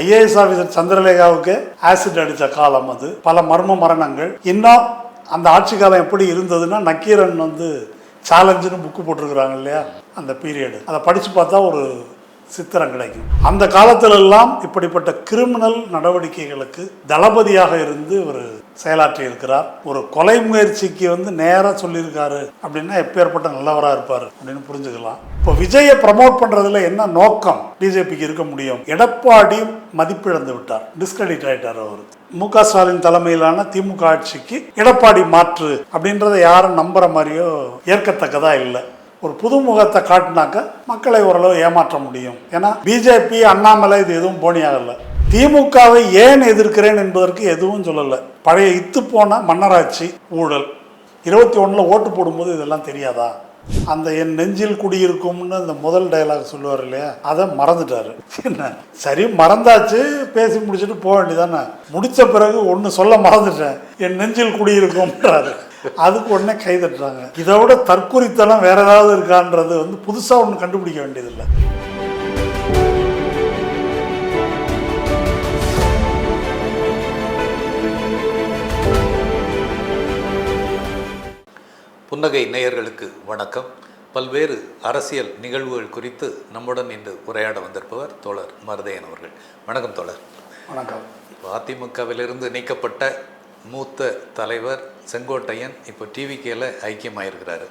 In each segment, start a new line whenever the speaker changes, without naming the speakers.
IAS officer சந்திரலேகாவுக்கு acid அடித்த காலம் அது. பல மர்ம மரணங்கள். இன்னும் அந்த ஆட்சி காலம் எப்படி இருந்ததுன்னா நக்கீரன் வந்து சேலஞ்சுன்னு புக்கு போட்டிருக்கிறாங்க இல்லையா? அந்த பீரியடு அதை படித்து பார்த்தா ஒரு சித்திரம் கிடைக்கும் அந்த காலத்திலெல்லாம் இப்படிப்பட்ட கிரிமினல் நடவடிக்கைகளுக்கு தளபதியாக இருந்து ஒரு செயலாற்றி இருக்கிறார் ஒரு கொலை முயற்சிக்கு வந்து நேராக சொல்லியிருக்காரு அப்படின்னா எப்பேற்பட்ட நல்லவராக இருப்பார் அப்படின்னு புரிஞ்சுக்கலாம். இப்போ விஜயை ப்ரமோட் பண்ணுறதுல என்ன நோக்கம்? பிஜேபிக்கு இருக்க முடியும். எடப்பாடி மதிப்பிழந்து விட்டார். டிஸ்கிரெடிட் ஆகிட்டார் அவர். மு க ஸ்டாலின் தலைமையிலான திமுக ஆட்சிக்கு எடப்பாடி மாற்று அப்படின்றத யாரும் நம்புகிற மாதிரியோ ஏற்கத்தக்கதாக இல்லை. ஒரு புது முகத்தை காட்டினாக்க மக்களை ஓரளவு ஏமாற்ற முடியும். ஏன்னா பிஜேபி அண்ணாமலை இது எதுவும் போனியாகல திமுகவை ஏன் எதிர்க்கிறேன் என்பதற்கு எதுவும் சொல்லலை. பழைய இத்து போன மன்னராட்சி ஊழல். இருபத்தி ஒன்றில் ஓட்டு போடும்போது இதெல்லாம் தெரியாதா? அந்த என் நெஞ்சில் குடியிருக்கும்னு அந்த முதல் டயலாக் சொல்லுவார் இல்லையா? அதை மறந்துட்டாரு. என்ன? சரி மறந்தாச்சு பேசி முடிச்சுட்டு போக வேண்டியதானே முடித்த பிறகு ஒன்று சொல்ல மறந்துட்டேன். என் நெஞ்சில் குடியிருக்கும்ன்றாரு. அதுக்கு உடனே கை தட்டுறாங்க. இதை விட தற்குறித்தனம் வேற ஏதாவது இருக்கான்றது வந்து புதுசாக ஒன்று கண்டுபிடிக்க வேண்டியதில்லை.
புன்னகை நேயர்களுக்கு வணக்கம். பல்வேறு அரசியல் நிகழ்வுகள் குறித்து நம்முடன் இன்று உரையாட வந்திருப்பவர் தோழர் மருதையன் அவர்கள். வணக்கம் தோழர்.
வணக்கம்.
இப்போ அதிமுகவிலிருந்து நீக்கப்பட்ட மூத்த தலைவர் செங்கோட்டையன் இப்போ டிவிகேல ஐக்கியமாயிருக்கிறாரு.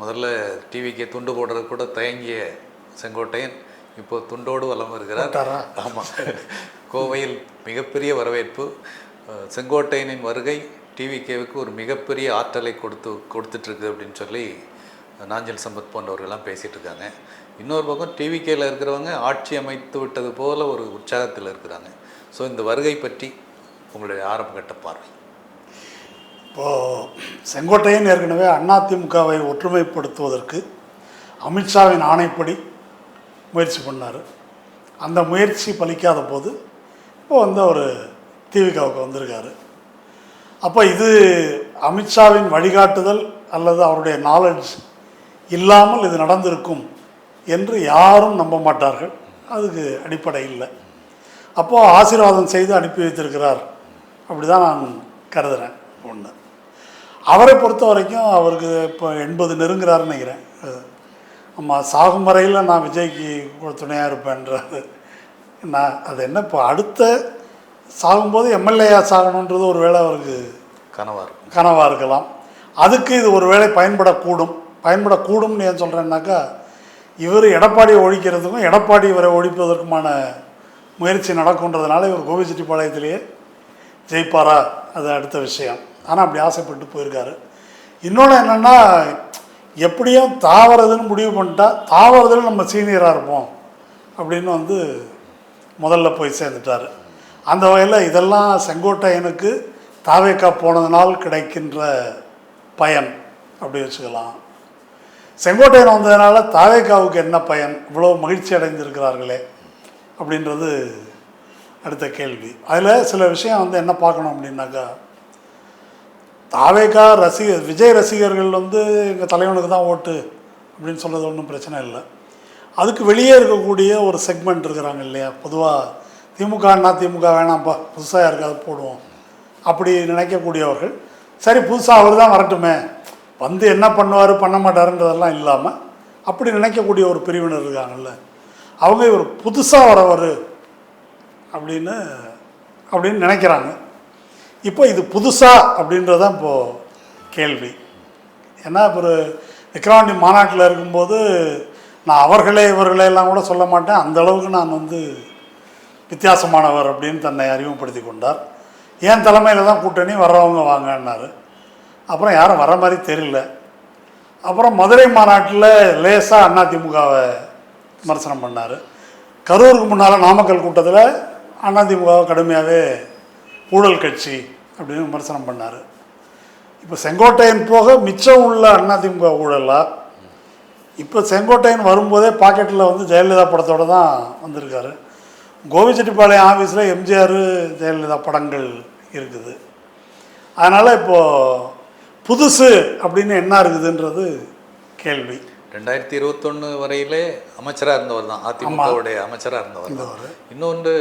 முதல்ல டிவிகே துண்டு போடுறது கூட தயங்கிய செங்கோட்டையன் இப்போ துண்டோடு வலம் வருகிறார்.
போட்டாரா?
ஆமாம் கோவையில் மிகப்பெரிய வரவேற்பு. செங்கோட்டையனின் வருகை டிவிகேவுக்கு ஒரு மிகப்பெரிய ஆற்றலை கொடுத்து கொடுத்துட்ருக்கு அப்படின்னு சொல்லி நாஞ்சல் சம்பத் போன்றவர்கள்லாம் பேசிகிட்டு இருக்காங்க இன்னொரு பக்கம் டிவிகேல இருக்கிறவங்க ஆட்சி அமைத்து விட்டது போல ஒரு உற்சாகத்தில் இருக்கிறாங்க. ஸோ இந்த வருகை பற்றி உங்களுடைய ஆரம்ப கட்ட பார்வை.
இப்போது செங்கோட்டையன் ஏற்கனவே அதிமுகவை ஒற்றுமைப்படுத்துவதற்கு அமித்ஷாவின் ஆணைப்படி முயற்சி பண்ணார். அந்த முயற்சி பலிக்காத போது இப்போ வந்து அவர் திமுகவுக்கு வந்திருக்காரு. அப்போ இது அமித்ஷாவின் வழிகாட்டுதல் அல்லது அவருடைய நாலெட்ஜ் இல்லாமல் இது நடந்திருக்கும் என்று யாரும் நம்ப மாட்டார்கள். அதுக்கு அடிப்படை இல்லை. அப்போது ஆசீர்வாதம் செய்து அனுப்பி வைத்திருக்கிறார். அப்படி தான் நான் கருதுகிறேன் ஒன்று அவரை பொறுத்த வரைக்கும் அவருக்கு இப்போ எண்பது நெருங்குறாருன்னு நினைக்கிறேன். ஆமாம் சாகும் வரையில் நான் விஜய்க்கு துணையாக இருப்பேன்றாரு நான் அது என்ன இப்போ அடுத்த சாகும்போது எம்எல்ஏயா சாகணுன்றது ஒரு வேளை அவருக்கு
கனவா இருக்கும்.
கனவாக இருக்கலாம். அதுக்கு இது ஒரு வேளை பயன்படக்கூடும். பயன்படக்கூடும்னு ஏன் சொல்கிறேன்னாக்கா இவர் எடப்பாடியை ஒழிக்கிறதுக்கும் எடப்பாடி இவரை ஒழிப்பதற்குமான முயற்சி நடக்குன்றதுனால இவர் கோபிச்செட்டிப்பாளையத்திலேயே ஜெயிப்பாரா? அது அடுத்த விஷயம். ஆனால் அப்படி ஆசைப்பட்டு போயிருக்காரு. இன்னொன்று என்னென்னா எப்படியும் தாவறதுன்னு முடிவு பண்ணிட்டா தாவறதுல நம்ம சீனியராக இருப்போம் அப்படின்னு வந்து முதல்ல போய் சேர்ந்துட்டார். அந்த வகையில் இதெல்லாம் செங்கோட்டையனுக்கு தாவேக்கா போனதுனால் கிடைக்கின்ற பயன் அப்படி வச்சுக்கலாம். செங்கோட்டையன் வந்ததுனால தாவேக்காவுக்கு என்ன பயன்? இவ்வளோ மகிழ்ச்சி அடைந்திருக்கிறார்களே அப்படின்றது அடுத்த கேள்வி. அதில் சில விஷயம் வந்து என்ன பார்க்கணும் அப்படின்னாக்கா தாவேக்கா ரசிகர் விஜய் ரசிகர்கள் வந்து எங்கள் தலைவனுக்கு தான் ஓட்டு அப்படின்னு சொல்கிறது ஒன்றும் பிரச்சனை இல்லை. அதுக்கு வெளியே இருக்கக்கூடிய ஒரு செக்மெண்ட் இருக்கிறாங்க இல்லையா? பொதுவாக திமுக திமுக வேணாம்ப்பா புதுசாக யாருக்காவது போடுவோம் அப்படி நினைக்கக்கூடியவர்கள். சரி புதுசாக அவர் தான் வரட்டுமே. வந்து என்ன பண்ணுவார் பண்ண மாட்டாருன்றதெல்லாம் இல்லாமல் அப்படி நினைக்கக்கூடிய ஒரு பிரிவினர் இருக்காங்கல்ல. அவங்க இவர் புதுசாக வரவர் அப்படின்னு அப்படின்னு நினைக்கிறாங்க. இப்போ இது புதுசா அப்படின்றதான் இப்போது கேள்வி. ஏன்னா இப்போ ஒரு விக்ரவாண்டி மாநாட்டில் இருக்கும்போது நான் அவர்களே இவர்களே எல்லாம் கூட சொல்ல மாட்டேன். அந்த அளவுக்கு நான் வந்து வித்தியாசமானவர் அப்படின்னு தன்னை அறிமுகப்படுத்தி கொண்டார். என் தலைமையில் தான் கூட்டணி வர்றவங்க வாங்கன்னாரு. அப்புறம் யாரும் வர மாதிரி தெரியல. அப்புறம் மதுரை மாநாட்டில் லேசாக அதிமுகவை விமர்சனம் பண்ணார். கரூருக்கு முன்னால் நாமக்கல் கூட்டத்தில் அதிமுகவை கடுமையாகவே ஊழல் கட்சி அப்படின்னு விமர்சனம் பண்ணார். இப்போ செங்கோட்டையன் போக மிச்சம் உள்ள அதிமுக ஊழலா இப்போ செங்கோட்டையன் வரும்போதே பாக்கெட்டில் வந்து ஜெயலலிதா படத்தோட தான் வந்திருக்காரு. கோபிச்செட்டிப்பாளையம் ஆஃபீஸில் எம்ஜிஆர் ஜெயலலிதா படங்கள் இருக்குது. அதனால் இப்போது புதுசு அப்படின்னு என்ன இருக்குதுன்றது கேள்வி.
ரெண்டாயிரத்தி இருபத்தொன்று வரையிலே அமைச்சராக இருந்தவர் தான் அதிமுகவுடைய அமைச்சராக இருந்தவர் தான். இன்னொன்று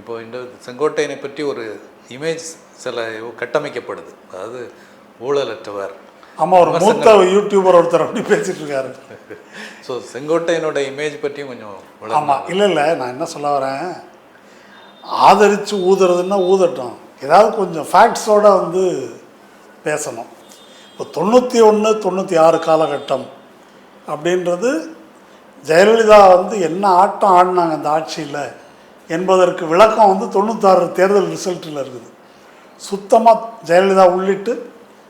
இப்போ இந்த செங்கோட்டையனை பற்றி ஒரு இமேஜ் சில கட்டமைக்கப்படுது. அதாவது ஊழலற்றவர்.
ஆமாம் ஒரு மூத்த யூடியூபர் ஒருத்தர் அப்படி பேசிட்டு இருக்காரு.
ஸோ செங்கோட்டையனோட இமேஜ் பற்றியும் கொஞ்சம்
ஆமாம் இல்லை இல்லை நான் என்ன சொல்ல வரேன்? ஆதரித்து ஊதுறதுன்னா ஊதட்டும். ஏதாவது கொஞ்சம் ஃபேக்ட்ஸோட வந்து பேசணும். இப்போ தொண்ணூற்றி ஒன்று தொண்ணூற்றி ஆறு காலகட்டம் அப்படின்றது ஜெயலலிதா வந்து என்ன ஆட்டம் ஆடினாங்க அந்த ஆட்சியில்? என்பதற்கு விளக்கம் வந்து தொண்ணூத்தாறு தேர்தல் ரிசல்ட்டில் இருக்குது. சுத்தமாக ஜெயலலிதா உள்ளிட்டு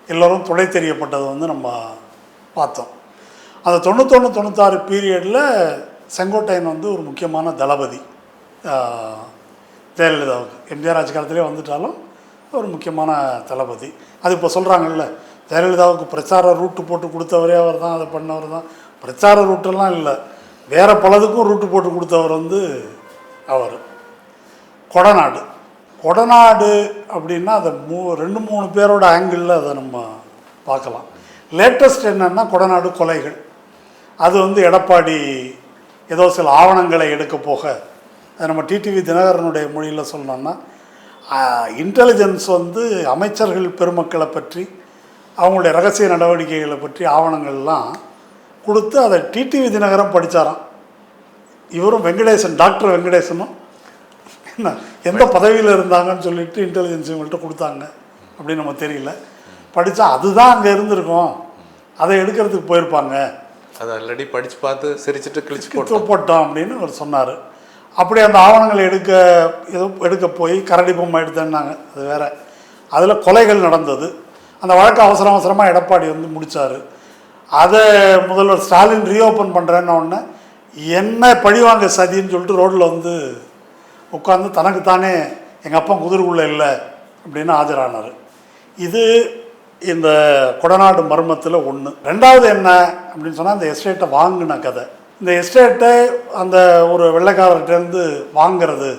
எல்லோரும் துணை தெரியப்பட்டதை வந்து நம்ம பார்த்தோம். அந்த தொண்ணூத்தொன்று தொண்ணூத்தாறு பீரியடில் செங்கோட்டையன் வந்து ஒரு முக்கியமான தளபதி ஜெயலலிதாவுக்கு. எம்ஜிஆர் ஆட்சி காலத்திலே வந்துட்டாலும் ஒரு முக்கியமான தளபதி. அது இப்போ சொல்கிறாங்கல்ல ஜெயலலிதாவுக்கு பிரச்சார ரூட்டு போட்டு கொடுத்தவரே அவர் தான் அதை பண்ணவர் தான் பிரச்சார ரூட்டெல்லாம் இல்லை வேறு பலதுக்கும் ரூட்டு போட்டு கொடுத்தவர் வந்து அவர். கொடநாடு. கொடநாடு அப்படின்னா அதை மூ ரெண்டு மூணு பேரோட ஆங்கிளில் அதை நம்ம பார்க்கலாம். லேட்டஸ்ட் என்னென்னா கொடநாடு கொலைகள். அது வந்து எடப்பாடி ஏதோ சில ஆவணங்களை எடுக்க போக அதை நம்ம டிடிவி தினகரனுடைய மொழியில் சொல்லணும்னா இன்டெலிஜென்ஸ் வந்து அமைச்சர்கள் பெருமக்களை பற்றி அவங்களுடைய ரகசிய நடவடிக்கைகளை பற்றி ஆவணங்கள்லாம் கொடுத்து அதை டிடிவி தினகரன் படித்தாராம் இவரும் வெங்கடேசன் டாக்டர் வெங்கடேசனும் எந்த பதவியில் இருந்தாங்கன்னு சொல்லிட்டு இன்டெலிஜென்ஸ் இவங்கள்ட்ட கொடுத்தாங்க. அப்படின்னு நம்ம தெரியல. படித்தா அதுதான் அங்கே இருந்திருக்கும். அதை எடுக்கிறதுக்கு போயிருப்பாங்க.
அதை ஆல்ரெடி படித்து பார்த்து சிரிச்சிட்டு கிழிச்சு போட்டு
போட்டோம். அப்படின்னு அவர் சொன்னார். அப்படி அந்த ஆவணங்களை எடுக்க ஏதோ எடுக்க போய் கரடி பொம்மை எடுத்தேன்னாங்க. அது வேற. அதில் கொலைகள் நடந்தது. அந்த வழக்கை அவசர அவசரமாக எடப்பாடி வந்து முடித்தார் அதை முதல்வர் ஸ்டாலின் ரீஓப்பன் பண்ணுறேன்ன உடனே என்ன பழிவாங்க சதின்னு சொல்லிட்டு ரோட்டில் வந்து உட்காந்து தனக்குத்தானே எங்கள் அப்பா குதிர்குள்ளே இல்லை அப்படின்னு ஆஜரானார். இது இந்த கொடநாடு மர்மத்தில் ஒன்று ரெண்டாவது என்ன அப்படின்னு சொன்னால் அந்த எஸ்டேட்டை வாங்கின கதை. இந்த எஸ்டேட்டை அந்த ஒரு வெள்ளைக்காரர்கிட்டேருந்து வாங்கிறது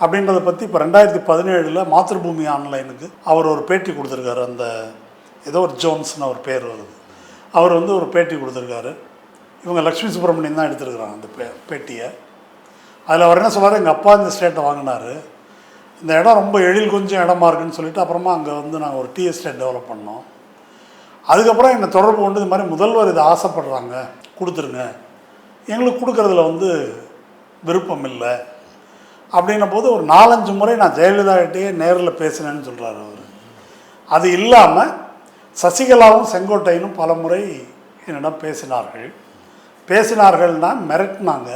அப்படின்றத பற்றி இப்போ ரெண்டாயிரத்தி பதினேழில் மாத்திருபூமி ஆன்லைனுக்கு அவர் ஒரு பேட்டி கொடுத்துருக்காரு. அந்த ஏதோ ஒரு ஜோன்ஸ்னு ஒரு பேர் வருது. அவர் வந்து ஒரு பேட்டி கொடுத்துருக்காரு. இவங்க லக்ஷ்மி சுப்பிரமணியன் தான் எடுத்திருக்கிறாங்க அந்த பே பேட்டியை. அதில் அவர் என்ன சொல்றாரு எங்கள் அப்பா இந்த ஸ்டேட்டை வாங்கினாரு. இந்த இடம் ரொம்ப எழில் கொஞ்சம் இடமா இருக்குன்னு சொல்லிட்டு அப்புறமா அங்கே வந்து நாங்கள் ஒரு டீ எஸ்டேட் டெவலப் பண்ணோம். அதுக்கப்புறம் என்னை தொடர்பு கொண்டு இது மாதிரி முதல்வர் இதை ஆசைப்படுறாங்க கொடுத்துருங்க. எங்களுக்கு கொடுக்குறதுல வந்து விருப்பம் இல்லை. அப்படின்ன போது ஒரு நாலஞ்சு முறை நான் ஜெயலலிதாகிட்டே நேரில் பேசினேன்னு சொல்கிறாரு அவர். அது இல்லாமல் சசிகலாவும் செங்கோட்டையனும் பல முறை என்னிடம் பேசினார்கள். பேசினார்கள்னா மிரட்டினாங்க.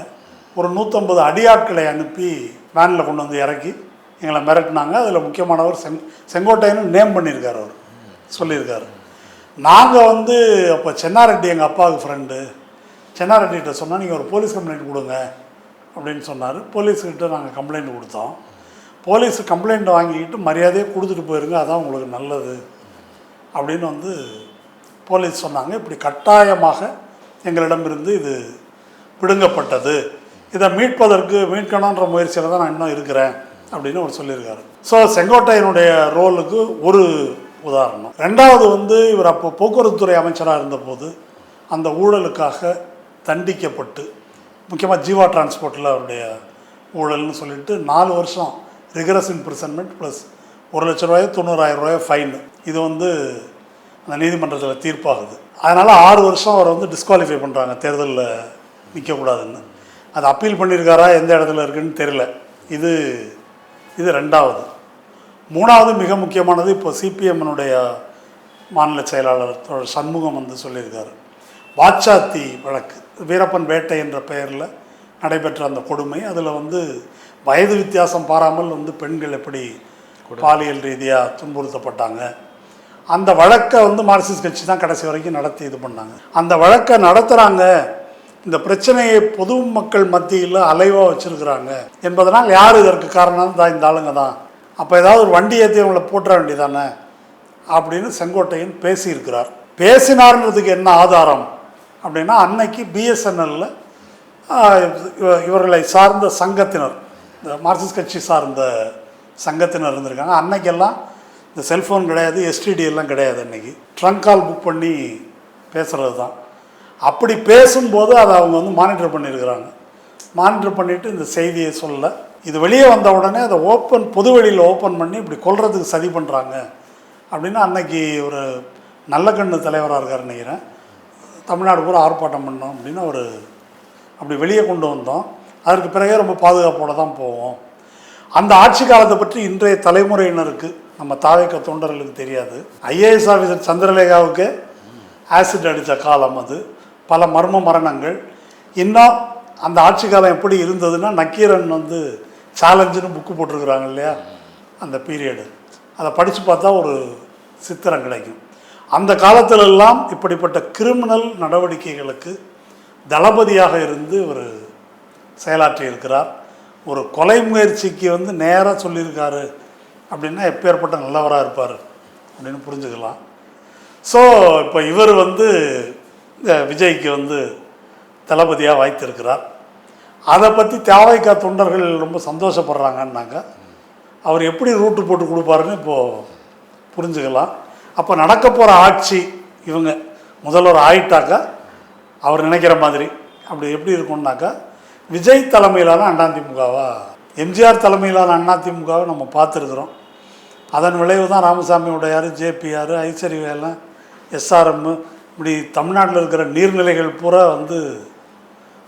ஒரு நூற்றம்பது அடியாட்களை அனுப்பி வேனில் கொண்டு வந்து இறக்கி எங்களை மிரட்டினாங்க. அதில் முக்கியமானவர் செங் செங்கோட்டையனும் நேம் பண்ணியிருக்கார் அவர். சொல்லியிருக்காரு. நாங்கள் வந்து அப்போ சென்னாரெட்டி எங்கள் அப்பாவுக்கு ஃப்ரெண்டு சென்னாரெட்டிகிட்ட சொன்னால் நீங்கள் ஒரு போலீஸ் கம்ப்ளைண்ட் கொடுங்க. அப்படின்னு சொன்னார். போலீஸ்கிட்ட நாங்கள் கம்ப்ளைண்ட் கொடுத்தோம். போலீஸ் கம்ப்ளைண்ட் வாங்கிக்கிட்டு மரியாதையே கொடுத்துட்டு போயிருங்க அதான் உங்களுக்கு நல்லது அப்படின்னு வந்து போலீஸ் சொன்னாங்க. இப்படி கட்டாயமாக எங்களிடமிருந்து இது பிடுங்கப்பட்டது இதை மீட்பதற்கு மீட்கணுன்ற முயற்சியில் தான் நான் இன்னும் இருக்கிறேன் அப்படின்னு அவர் சொல்லியிருக்காரு. ஸோ செங்கோட்டையனுடைய ரோலுக்கு ஒரு உதாரணம். ரெண்டாவது வந்து இவர் அப்போ போக்குவரத்துத்துறை அமைச்சராக இருந்தபோது அந்த ஊழலுக்காக தண்டிக்கப்பட்டு முக்கியமாக ஜீவா டிரான்ஸ்போர்ட்டில் அவருடைய ஊழல்னு சொல்லிட்டு நாலு வருஷம் ரிகரஸ் இம்ப்ரிசன்மெண்ட் ப்ளஸ் ஒரு லட்ச ரூபாயோ தொண்ணூறாயிரம் ரூபாயோ ஃபைனு இது வந்து அந்த நீதிமன்றத்தில் தீர்ப்பாகுது. அதனால் ஆறு வருஷம் அவரை வந்து டிஸ்குவாலிஃபை பண்ணுறாங்க தேர்தலில் நிற்கக்கூடாதுன்னு அது அப்பீல் பண்ணியிருக்காரா எந்த இடத்துல இருக்குன்னு தெரியல. இது இது ரெண்டாவது. மூணாவது மிக முக்கியமானது இப்போ சிபிஎம்னுடைய மாநில செயலாளர் சண்முகம் வந்து சொல்லியிருக்காரு. வாச்சாத்தி வழக்கு வீரப்பன் வேட்டை என்ற பெயரில் நடைபெற்ற அந்த கொடுமை அதில் வந்து வயது வித்தியாசம் பாராமல் வந்து பெண்கள் எப்படி பாலியல் ரீதியாக துன்புறுத்தப்பட்டாங்க. அந்த வழக்கை வந்து மார்க்சிஸ்ட் கட்சி தான் கடைசி வரைக்கும் நடத்தி இது பண்ணாங்க. அந்த வழக்கை நடத்துகிறாங்க இந்த பிரச்சனையை பொது மக்கள் மத்தியில் அலைவாக வச்சுருக்கிறாங்க. என்பதனால் யார் இதற்கு காரணம்? தான் இந்த ஆளுங்க தான். அப்போ ஏதாவது ஒரு வண்டி ஏற்றி அவங்கள போட்டுற வேண்டியதானே? அப்படின்னு செங்கோட்டையன் பேசியிருக்கிறார். பேசினார்ன்றதுக்கு என்ன ஆதாரம்? அப்படின்னா அன்னைக்கு பிஎஸ்என்எல்லில் இவர்களை சார்ந்த சங்கத்தினர் இந்த மார்க்சிஸ்ட் கட்சி சார்ந்த சங்கத்தினர் இருந்திருக்காங்க. அன்னைக்கெல்லாம் இந்த செல்ஃபோன் கிடையாது எஸ்டிடி எல்லாம் கிடையாது அன்னைக்கு. ட்ரங்க் கால் புக் பண்ணி பேசுகிறது தான் அப்படி பேசும்போது அதை அவங்க வந்து மானிட்டர் பண்ணியிருக்கிறாங்க. மானிட்டர் பண்ணிவிட்டு இந்த செய்தியை சொல்ல இது வெளியே வந்த உடனே அதை ஓப்பன் பொது வெளியில் ஓப்பன் பண்ணி இப்படி கொல்றதுக்கு சதி பண்ணுறாங்க அப்படின்னு அன்னைக்கு ஒரு நல்ல கண்ணு தலைவராக இருக்கார் நினைக்கிறேன். தமிழ்நாடு பூரா ஆர்ப்பாட்டம் பண்ணோம் அப்படின்னு அவர் அப்படி வெளியே கொண்டு வந்தோம். அதற்கு பிறகே ரொம்ப பாதுகாப்போடு தான் போவோம். அந்த ஆட்சி காலத்தை பற்றி இன்றைய தலைமுறையினருக்கு நம்ம தாவைக்க தொண்டர்களுக்கு தெரியாது. ஐஏஎஸ் ஆஃபீஸர் சந்திரலேகாவுக்கு ஆசிட் அடித்த காலம் அது. பல மர்ம மரணங்கள். இன்னும் அந்த ஆட்சி காலம் எப்படி இருந்ததுன்னா நக்கீரன் வந்து சேலஞ்சுன்னு புக்கு போட்டிருக்கிறாங்க இல்லையா? அந்த பீரியடு அதை படித்து பார்த்தா ஒரு சித்திரம் கிடைக்கும். அந்த காலத்திலெல்லாம் இப்படிப்பட்ட கிரிமினல் நடவடிக்கைகளுக்கு தளபதியாக இருந்து ஒரு செயலாற்றி இருக்கிறார். ஒரு கொலை முயற்சிக்கு வந்து நேராக சொல்லியிருக்காரு அப்படின்னா எப்பேற்பட்ட நல்லவராக இருப்பார் அப்படின்னு புரிஞ்சுக்கலாம். ஸோ இப்போ இவர் வந்து விஜய்க்கு வந்து தளபதியாக வாய்த்திருக்கிறார். அதை பற்றி தேவைக்கா தொண்டர்கள் ரொம்ப சந்தோஷப்படுறாங்கன்னாங்க. அவர் எப்படி ரூட்டு போட்டு கொடுப்பாருன்னு இப்போது புரிஞ்சுக்கலாம். அப்போ நடக்க போகிற ஆட்சி இவங்க முதல்வர் ஆயிட்டாக்கா அவர் நினைக்கிற மாதிரி. அப்படி எப்படி இருக்கும்னாக்கா விஜய் தலைமையிலான அதிமுகவா எம்ஜிஆர் தலைமையிலான அதிமுகவை நம்ம பார்த்துருக்குறோம். அதன் விளைவு தான் ராமசாமி உடையார் ஜேபிஆர் ஐஸ்வரி வேலன் எஸ்ஆர்எம்மு இப்படி தமிழ்நாட்டில் இருக்கிற நீர்நிலைகள் பூரா வந்து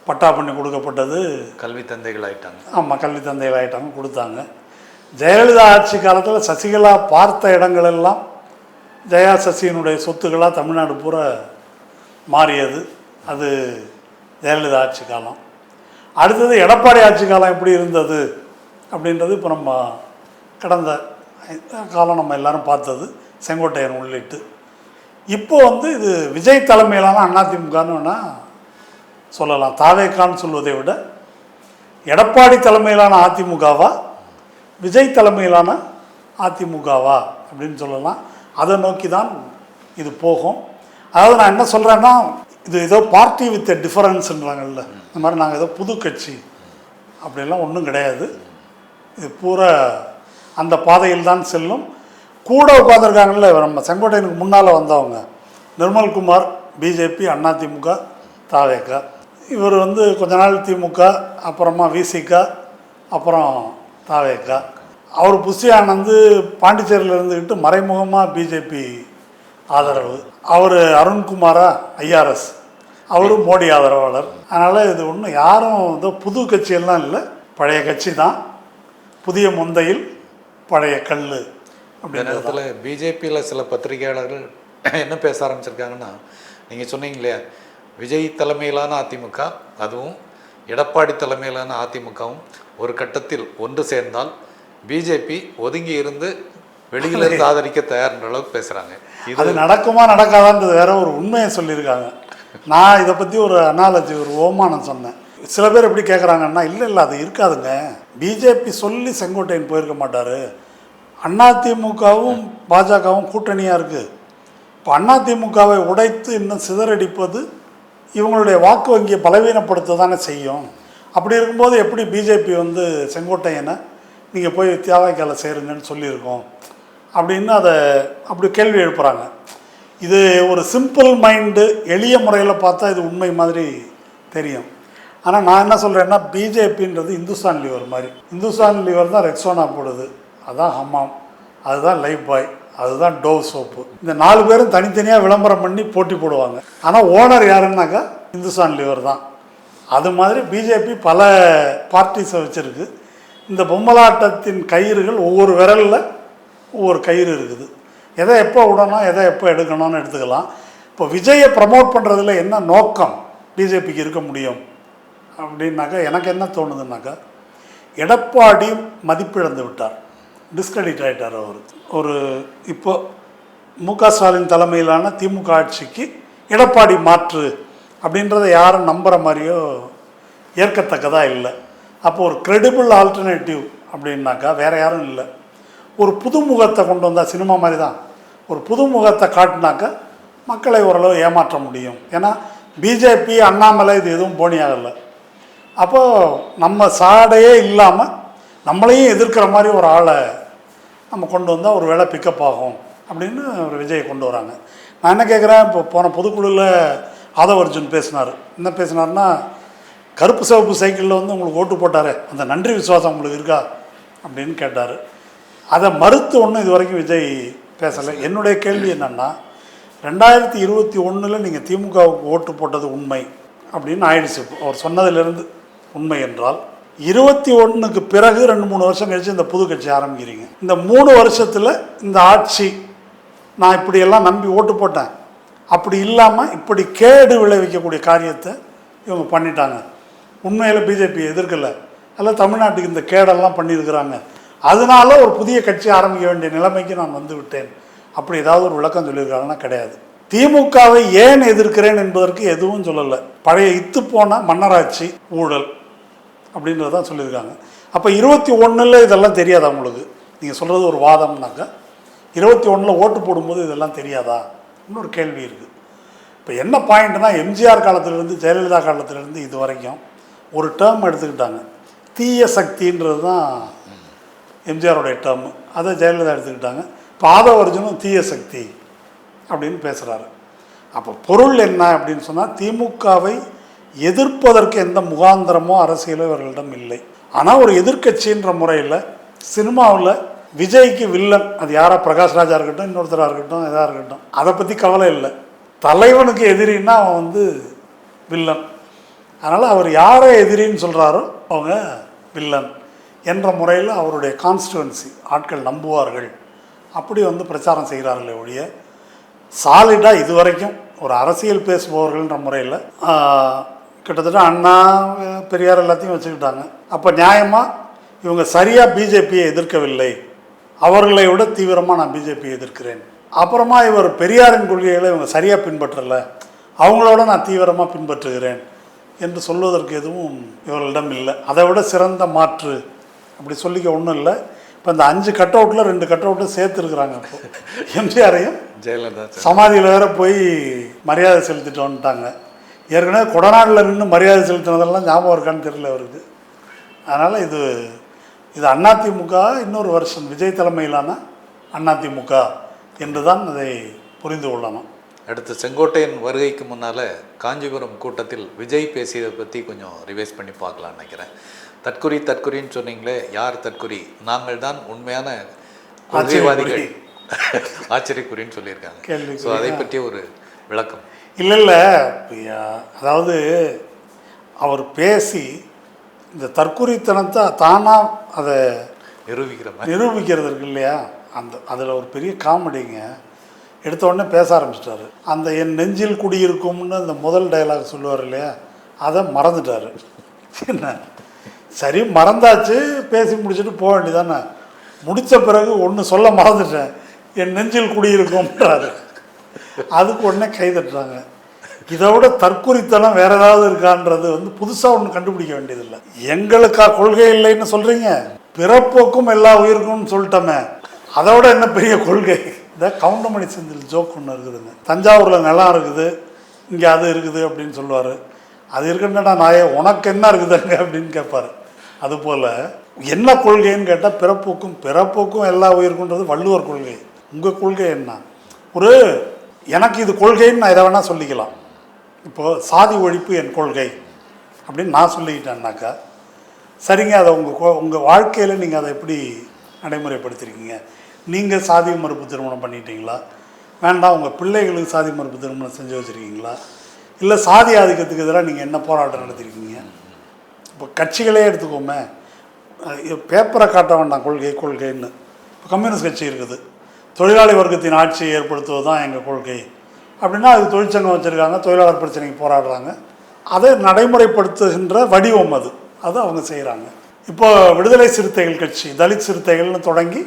பட்டா பண்ணி கொடுக்கப்பட்டது.
கல்வி தந்தைகள் ஆயிட்டாங்க
ஆமாம் கல்வி தந்தைகள் ஆகிட்டாங்க கொடுத்தாங்க. ஜெயலலிதா ஆட்சி காலத்தில் சசிகலா பார்த்த இடங்கள் எல்லாம் ஜெயா சசியினுடைய சொத்துக்களாக தமிழ்நாடு பூரா மாறியது. அது ஜெயலலிதா ஆட்சி காலம். அடுத்தது எடப்பாடி ஆட்சி காலம் எப்படி இருந்தது அப்படின்றது இப்போ நம்ம கடந்த காலம் நம்ம எல்லாரும் பார்த்தது செங்கோட்டையன் உள்ளிட்டு. இப்போ வந்து இது விஜய் தலைமையிலான அதிமுகன்னு சொல்லலாம். தாவேக்கான்னு சொல்வதை விட எடப்பாடி தலைமையிலான அதிமுகவா விஜய் தலைமையிலான அதிமுகவா அப்படின்னு சொல்லலாம். அதை நோக்கி தான் இது போகும். அதாவது நான் என்ன சொல்கிறேன்னா இது ஏதோ பார்ட்டி வித் டிஃபரன்ஸ்ன்றாங்கல்ல இந்த மாதிரி நாங்கள் ஏதோ புது கட்சி அப்படிலாம் ஒன்றும் கிடையாது. இது பூரா அந்த பாதையில் தான் செல்லும். கூட உட்காந்துருக்காங்கல்ல நம்ம செங்கோட்டையனுக்கு முன்னால் வந்தவங்க. நிர்மல்குமார் பிஜேபி அதிமுக தாவேக்கா இவர் வந்து கொஞ்ச நாள் திமுக அப்புறமா விசிகா அப்புறம் தாவேக்கா அவர் புஷி ஆனந்து பாண்டிச்சேரியில் இருந்துக்கிட்டு மறைமுகமாக பிஜேபி ஆதரவு. அவர் அருண்குமாரா ஐஆர்எஸ் அவரும் மோடி ஆதரவாளர். அதனால் இது ஒன்றும் யாரும் வந்து புது கட்சியெல்லாம் இல்லை. பழைய கட்சி தான். புதிய முந்தையில் பழைய கல்
நேரத்தில் பிஜேபியில் சில பத்திரிகையாளர்கள் என்ன பேச ஆரம்பிச்சிருக்காங்கன்னா நீங்கள் சொன்னீங்க இல்லையா விஜய் தலைமையிலான அதிமுக அதுவும் எடப்பாடி தலைமையிலான அதிமுகவும் ஒரு கட்டத்தில் ஒன்று சேர்ந்தால் பிஜேபி ஒதுங்கி இருந்து வெளியிலிருந்து ஆதரிக்க தயார்ன்ற அளவுக்கு பேசுகிறாங்க இது
நடக்குமா நடக்காதான்றது வேற ஒரு உண்மையை சொல்லியிருக்காங்க. நான் இதை பற்றி ஒரு அனாலஜி ஒரு ஓமானம் சொன்னேன். சில பேர் எப்படி கேட்குறாங்கன்னா இல்லை இல்லை அது இருக்காதுங்க. பிஜேபி சொல்லி செங்கோட்டையன் போயிருக்க மாட்டார். அதிமுகவும் பாஜகவும் கூட்டணியாக இருக்குது இப்போ அதிமுகவை உடைத்து இன்னும் சிதறடிப்பது இவங்களுடைய வாக்கு வங்கியை பலவீனப்படுத்த தானே செய்யும். அப்படி இருக்கும்போது எப்படி பிஜேபி வந்து செங்கோட்டையனை நீங்கள் போய் தியாவாய்க்கால சேருங்கன்னு சொல்லியிருக்கோம். அப்படின்னு அதை அப்படி கேள்வி எழுப்புகிறாங்க இது ஒரு சிம்பிள் மைண்டு எளிய முறையில் பார்த்தா இது உண்மை மாதிரி தெரியும். ஆனால் நான் என்ன சொல்கிறேன்னா பிஜேபின்றது இந்துஸ்தான் லீவர் மாதிரி. இந்துஸ்தான் லீவர் தான் ரெக்ஸோனா போடுது. அதுதான் ஹம்மாம் அதுதான் லைஃப் பாய். அதுதான் டோவ் சோப்பு. இந்த நாலு பேரும் தனித்தனியாக விளம்பரம் பண்ணி போட்டி போடுவாங்க. ஆனால் ஓனர் யாருன்னாக்கா இந்துஸ்தான் லிவர் தான். அது மாதிரி பிஜேபி பல பார்ட்டிஸை வச்சுருக்கு. இந்த பொம்மலாட்டத்தின் கயிறுகள் ஒவ்வொரு விரலில் ஒவ்வொரு கயிறு இருக்குது. எதை எப்போ விடணும் எதை எப்போ எடுக்கணும்னு எடுத்துக்கலாம். இப்போ விஜயை ப்ரமோட் பண்ணுறதுல என்ன நோக்கம் பிஜேபிக்கு இருக்க முடியும்? அப்படின்னாக்கா எனக்கு என்ன தோணுதுன்னாக்கா எடப்பாடி மதிப்பிழந்து விட்டார். டிஸ்கிரெடிட் ஆகிட்டார் அவர். ஒரு இப்போ மு க ஸ்டாலின் தலைமையிலான திமுக ஆட்சிக்கு எடப்பாடி மாற்று அப்படின்றத யாரும் நம்புகிற மாதிரியோ ஏற்கத்தக்கதாக இல்லை. அப்போ ஒரு க்ரெடிபிள் ஆல்டர்னேட்டிவ் அப்படின்னாக்கா வேறு யாரும் இல்லை. ஒரு புதுமுகத்தை கொண்டு வந்தால் சினிமா மாதிரி தான். ஒரு புதுமுகத்தை காட்டினாக்கா மக்களை ஓரளவு ஏமாற்ற முடியும். ஏன்னா பிஜேபி அண்ணாமலை இது எதுவும் போனியாகலை. ஆகலை அப்போது நம்ம சாடையே இல்லாமல் நம்மளையும் எதிர்க்கிற மாதிரி ஒரு ஆளை நம்ம கொண்டு வந்தால் ஒரு வேளை பிக்கப் ஆகும் அப்படின்னு ஒரு விஜயை கொண்டு வராங்க. நான் என்ன கேட்குறேன் இப்போ போன பொதுக்குழுவில் ஆதவ அர்ஜுன் பேசினார். என்ன பேசினார்னா கருப்பு சிவப்பு சைக்கிளில் வந்து உங்களுக்கு ஓட்டு போட்டார் அந்த நன்றி விசுவாசம் உங்களுக்கு இருக்கா? அப்படின்னு கேட்டார். அதை மறுத்து ஒன்றும் இது வரைக்கும் விஜய் பேசலை. என்னுடைய கேள்வி என்னென்னா ரெண்டாயிரத்தி இருபத்தி ஒன்றில் நீங்கள் திமுகவுக்கு ஓட்டு போட்டது உண்மை அப்படின்னு ஆயிடுச்சு. அவர் சொன்னதிலிருந்து உண்மை என்றால் இருபத்தி ஒன்றுக்கு பிறகு ரெண்டு மூணு வருஷம் கழித்து இந்த புது கட்சி ஆரம்பிக்கிறீங்க. இந்த மூணு வருஷத்தில் இந்த ஆட்சி நான் இப்படியெல்லாம் நம்பி ஓட்டு போட்டேன். அப்படி இல்லாமல் இப்படி கேடு விளைவிக்கக்கூடிய காரியத்தை இவங்க பண்ணிட்டாங்க. உண்மையில் பிஜேபி எதிர்க்கலை. அதில் தமிழ்நாட்டுக்கு இந்த கேடெல்லாம் பண்ணியிருக்கிறாங்க. அதனால ஒரு புதிய கட்சி ஆரம்பிக்க வேண்டிய நிலைமைக்கு நான் வந்து விட்டேன். அப்படி ஏதாவது ஒரு விளக்கம் சொல்லியிருக்காங்கன்னா கிடையாது. திமுகவை ஏன் எதிர்க்கிறேன் என்பதற்கு எதுவும் சொல்லலை. பழைய இத்து போன மன்னராட்சி ஊழல். அப்படின்றதான் சொல்லியிருக்காங்க. அப்போ இருபத்தி ஒன்றில் இதெல்லாம் தெரியாதா உங்களுக்கு? நீங்கள் சொல்கிறது ஒரு வாதம்னாக்கா. இருபத்தி ஒன்றில் ஓட்டு போடும்போது இதெல்லாம் தெரியாதா? இன்னொரு கேள்வி இருக்குது இப்போ என்ன பாயிண்ட்னா எம்ஜிஆர் காலத்திலேருந்து ஜெயலலிதா காலத்திலேருந்து இது வரைக்கும் ஒரு டேர்ம் எடுத்துக்கிட்டாங்க. தீய சக்தின்றது தான் எம்ஜிஆருடைய டேர்ம் அதை ஜெயலலிதா எடுத்துக்கிட்டாங்க. இப்போ ஆதவர்ஜனும் தீய சக்தி அப்படின்னு பேசுகிறாரு அப்போ பொருள் என்ன அப்படின்னு சொன்னால் திமுகவை எதிர்ப்பதற்கு எந்த முகாந்திரமோ அரசியலோ இவர்களிடம் இல்லை. ஆனால் ஒரு எதிர்க்கட்சின்ற முறையில் சினிமாவில் விஜய்க்கு வில்லன் அது யாராக பிரகாஷ் ராஜா இருக்கட்டும் இன்னொருத்தராக இருக்கட்டும் எதாக இருக்கட்டும். அதை பற்றி கவலை இல்லை. தலைவனுக்கு எதிரின்னா அவன் வந்து வில்லன். அதனால் அவர் யாரை எதிரின்னு சொல்கிறாரோ அவங்க வில்லன் என்ற முறையில் அவருடைய கான்ஸ்டுவன்சி ஆட்கள் நம்புவார்கள். அப்படி வந்து பிரச்சாரம் செய்கிறார்களே ஒழிய சாலிடாக இது வரைக்கும் ஒரு அரசியல் பேசுபவர்கள்ன்ற முறையில் கிட்டத்தட்ட அண்ணா பெரியார் எல்லாத்தையும் வச்சுக்கிட்டாங்க. அப்போ நியாயமாக இவங்க சரியாக பிஜேபியை எதிர்க்கவில்லை. அவர்களை விட தீவிரமாக நான் பிஜேபியை எதிர்க்கிறேன். அப்புறமா இவர் பெரியாரின் கொள்கைகளை இவங்க சரியாக பின்பற்றலை. அவங்களோட நான் தீவிரமாக பின்பற்றுகிறேன் என்று சொல்வதற்கு எதுவும் இவர்களிடம் இல்லை. அதை விட சிறந்த மாற்று. அப்படி சொல்லிக்க ஒன்றும் இல்லை. இப்போ இந்த அஞ்சு கட் அவுட்டில் ரெண்டு கட் அவுட்டை சேர்த்துருக்குறாங்க இப்போ. எம்ஜிஆரையும்
ஜெயலலிதா
சமாதியில் வேற போய் மரியாதை செலுத்திட்டு வந்துட்டாங்க ஏற்கனவே கொடநாட்டில் நின்று மரியாதை செலுத்தினதெல்லாம் ஞாபகம் இருக்கான்னு தெரியல அவருக்கு. அதனால் இது இது அதிமுக இன்னொரு வருஷம் விஜய் தலைமையிலான அதிமுக என்று தான் அதை புரிந்து கொள்ளணும்.
அடுத்து செங்கோட்டையன் வருகைக்கு முன்னால் காஞ்சிபுரம் கூட்டத்தில் விஜய் பேசியதை பற்றி கொஞ்சம் ரிவைஸ் பண்ணி பார்க்கலாம்னு நினைக்கிறேன். தற்குறி தற்குறின்னு சொன்னீங்களே யார் தற்குறி? நாங்கள் தான் உண்மையான கொள்கைவாதிகள். ஆச்சரியக்குறின்னு சொல்லியிருக்காங்க. ஸோ அதை பற்றிய ஒரு விளக்கம்.
இல்லை இல்லை. அதாவது அவர் பேசி இந்த தற்குறித்தனத்தை தானாக அதை
நிரூபிக்கிற மாதிரி.
நிரூபிக்கிறது இருக்கு இல்லையா? அந்த அதில் ஒரு பெரிய காமெடிங்க. எடுத்த உடனே பேச ஆரம்பிச்சிட்டாரு. அந்த என் நெஞ்சில் குடியிருக்கும்னு அந்த முதல் டயலாக் சொல்லுவார் இல்லையா? அதை மறந்துட்டாரு. என்ன? சரி மறந்தாச்சு. பேசி முடிச்சுட்டு போக வேண்டியதானே முடித்த பிறகு ஒன்று சொல்ல மறந்துட்டேன். என் நெஞ்சில் குடியிருக்கும்ன்றாரு. அதுக்கு உடனே கை தட்டுறாங்க. இதோட தற்குறித்தனம் வேற ஏதாவது இருக்கான்றது வந்து புதுசாக ஒன்று கண்டுபிடிக்க வேண்டியதில்லை. எங்களுக்கா கொள்கை இல்லைன்னு சொல்கிறீங்க பிறப்போக்கும் எல்லா உயிருக்கும்னு சொல்லிட்டோமே. அதோட என்ன பெரிய கொள்கை? இந்த கவுண்டமணி செந்தில் ஜோக் ஒன்று இருக்குதுங்க. தஞ்சாவூரில் நிலம் இருக்குது. இங்கே அது இருக்குது அப்படின்னு சொல்லுவார். அது இருக்குன்னா நாயே உனக்கு என்ன இருக்குதுங்க அப்படின்னு கேட்பார். அதுபோல் என்ன கொள்கைன்னு கேட்டால் பிறப்போக்கும் பிறப்போக்கும் எல்லா உயிருக்குன்றது வள்ளுவர் கொள்கை. உங்கள் கொள்கை என்ன? ஒரு எனக்கு இது கொள்கைன்னு நான் எதை வேணால் சொல்லிக்கலாம். இப்போது சாதி ஒழிப்பு என் கொள்கை அப்படின்னு நான் சொல்லிக்கிட்டேன்னாக்கா சரிங்க அதை உங்கள் உங்கள் வாழ்க்கையில் நீங்கள் அதை எப்படி நடைமுறைப்படுத்திருக்கீங்க? நீங்கள் சாதி மறுப்பு திருமணம் பண்ணிட்டீங்களா? வேண்டாம் உங்கள் பிள்ளைகளுக்கு சாதி மறுப்பு திருமணம் செஞ்சு வச்சுருக்கீங்களா? இல்லை சாதி ஆதிக்கத்துக்கு எதிராக நீங்கள் என்ன போராட்டம் நடத்திருக்கீங்க? இப்போ கட்சிகளே எடுத்துக்கோமே பேப்பரை காட்ட வேண்டாம் கொள்கை கொள்கைன்னு. இப்போ கம்யூனிஸ்ட் கட்சி இருக்குது. தொழிலாளி வர்க்கத்தின் ஆட்சியை ஏற்படுத்துவது தான் எங்கள் கொள்கை. அப்படின்னா அது தொழிற்சங்கம் வச்சுருக்காங்க தொழிலாளர் பிரச்சனைக்கு போராடுறாங்க. அதை நடைமுறைப்படுத்துகின்ற வடிவம் அது. அது அவங்க செய்கிறாங்க இப்போ விடுதலை சிறுத்தைகள் கட்சி தலித் சிறுத்தைகள்னு தொடங்கி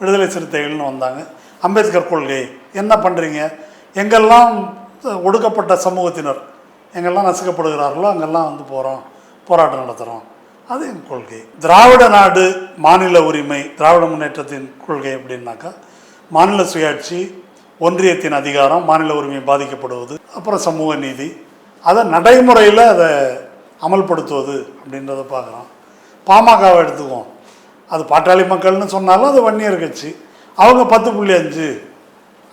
விடுதலை சிறுத்தைகள்னு வந்தாங்க. அம்பேத்கர் கொள்கை என்ன பண்ணுறீங்க எங்கெல்லாம் ஒடுக்கப்பட்ட சமூகத்தினர் எங்கெல்லாம் நசுக்கப்படுகிறார்களோ அங்கெல்லாம் வந்து போகிறோம் போராட்டம் நடத்துகிறோம் அது என் கொள்கை. திராவிட நாடு மாநில உரிமை திராவிட முன்னேற்றத்தின் கொள்கை அப்படின்னாக்கா மாநில சுயாட்சி ஒன்றியத்தின் அதிகாரம் மாநில உரிமை பாதிக்கப்படுவது அப்புறம் சமூக நீதி. அதை நடைமுறையில் அதை அமல்படுத்துவது அப்படின்றத பார்க்குறோம். பாமகவை எடுத்துக்குவோம். அது பாட்டாளி மக்கள்னு சொன்னாலும் அது வன்னியர் கட்சி. அவங்க பத்து புள்ளி அஞ்சு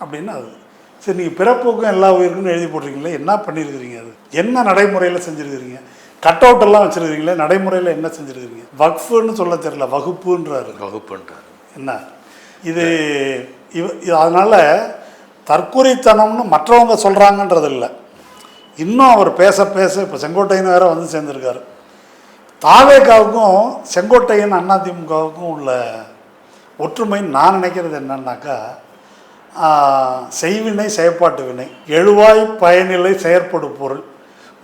அப்படின்னு அது. சரி நீங்கள் பிறப்புக்கும் எல்லா உயிருக்குன்னு எழுதி போட்டிருக்கீங்களே என்ன பண்ணியிருக்கிறீங்க அது? என்ன நடைமுறையில் செஞ்சுருக்கிறீங்க? கட் அவுட் எல்லாம் வச்சிருக்கீங்களே நடைமுறையில் என்ன செஞ்சிருக்கீங்க வக்ஃபுன்னு சொல்ல தெரியல வகுப்புன்றாரு.
வகுப்புன்றார்.
என்ன? இது இவ இது அதனால் தற்கொலைத்தனம்னு மற்றவங்க சொல்கிறாங்கன்றது இல்லை இன்னும் அவர் பேச பேச இப்போ செங்கோட்டையன் வேற வந்து சேர்ந்துருக்காரு. தாவேக்காவுக்கும் செங்கோட்டையன் அதிமுகவுக்கும் உள்ள ஒற்றுமை நான் நினைக்கிறது என்னன்னாக்கா செய்வினை செயற்பாட்டு வினை எழுவாய் பயனிலை செயற்படு பொருள்.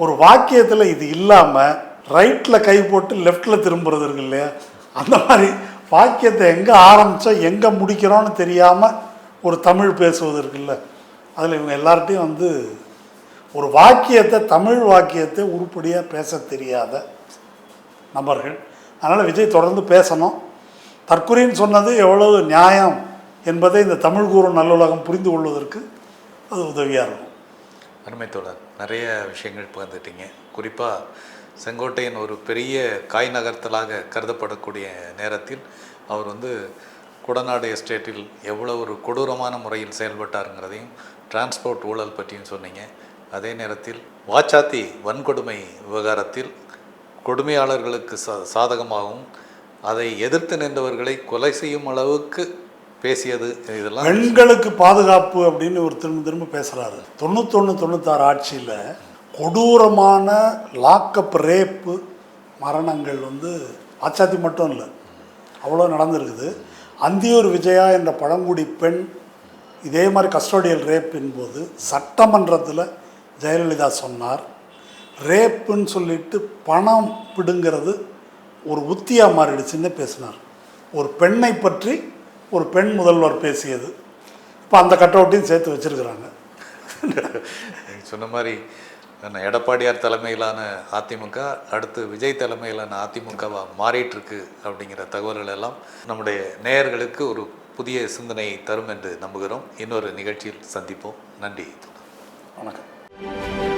ஒரு வாக்கியத்தில் இது இல்லாமல் ரைட்டில் கை போட்டு லெஃப்டில் திரும்புறது இருக்கு இல்லையா? அந்த மாதிரி வாக்கியத்தை எங்கே ஆரம்பித்தா எங்கே முடிக்கிறோன்னு தெரியாமல் ஒரு தமிழ் பேசுவது இருக்குல்ல? அதில் இவங்க எல்லார்ட்டையும் வந்து ஒரு வாக்கியத்தை தமிழ் வாக்கியத்தை உருப்படியாக பேச தெரியாத நபர்கள். அதனால் விஜய் தொடர்ந்து பேசணும். தற்கொலைன்னு சொன்னது எவ்வளவு நியாயம் என்பதை இந்த தமிழ் கூறும் நல்லுலகம் புரிந்து கொள்வதற்கு அது உதவியாக இருக்கும்.
அருமை தோழர். நிறைய விஷயங்கள் பகிர்ந்துட்டீங்க. குறிப்பாக செங்கோட்டையின் ஒரு பெரிய காய் நகர்த்தலாக கருதப்படக்கூடிய நேரத்தில் அவர் வந்து குடநாடு எஸ்டேட்டில் எவ்வளோ ஒரு கொடூரமான முறையில் செயல்பட்டாருங்கிறதையும் டிரான்ஸ்போர்ட் ஊழல் பற்றியும் சொன்னீங்க. அதே நேரத்தில் வாச்சாத்தி வன்கொடுமை விவகாரத்தில் கொடுமையாளர்களுக்கு சா சாதகமாகவும் அதை எதிர்த்து நின்றவர்களை கொலை செய்யும் அளவுக்கு பேசியது இதெல்லாம்
பெண்களுக்கு பாதுகாப்பு அப்படின்னு ஒரு திரும்ப திரும்ப பேசுகிறாரு தொண்ணூத்தொன்று தொண்ணூத்தாறு ஆட்சியில் கொடூரமான லாக்கப் ரேப்பு மரணங்கள் வந்து ஆச்சாத்தி மட்டும் இல்லை. அவ்வளோ நடந்திருக்குது. அந்தியூர் விஜயா என்ற பழங்குடி பெண் இதே மாதிரி கஸ்டோடியல் ரேப்பின் போது சட்டமன்றத்தில் ஜெயலலிதா சொன்னார். ரேப்புன்னு சொல்லிட்டு பணம் பிடுங்கிறது ஒரு உத்தியாக மாறிடுச்சுன்னு பேசினார். ஒரு பெண்ணை பற்றி ஒரு பெண் முதல்வர் பேசியது. இப்போ அந்த கட்டவுட்டையும் சேர்த்து வச்சிருக்கிறாங்க.
சொன்ன மாதிரி என்ன எடப்பாடியார் தலைமையிலான அதிமுக அடுத்து விஜய் தலைமையிலான அதிமுகவாக மாறிட்டுருக்கு அப்படிங்கிற தகவல்கள் எல்லாம் நம்முடைய நேயர்களுக்கு ஒரு புதிய சிந்தனையை தரும் என்று நம்புகிறோம். இன்னொரு நிகழ்ச்சியில் சந்திப்போம். நன்றி.
வணக்கம்.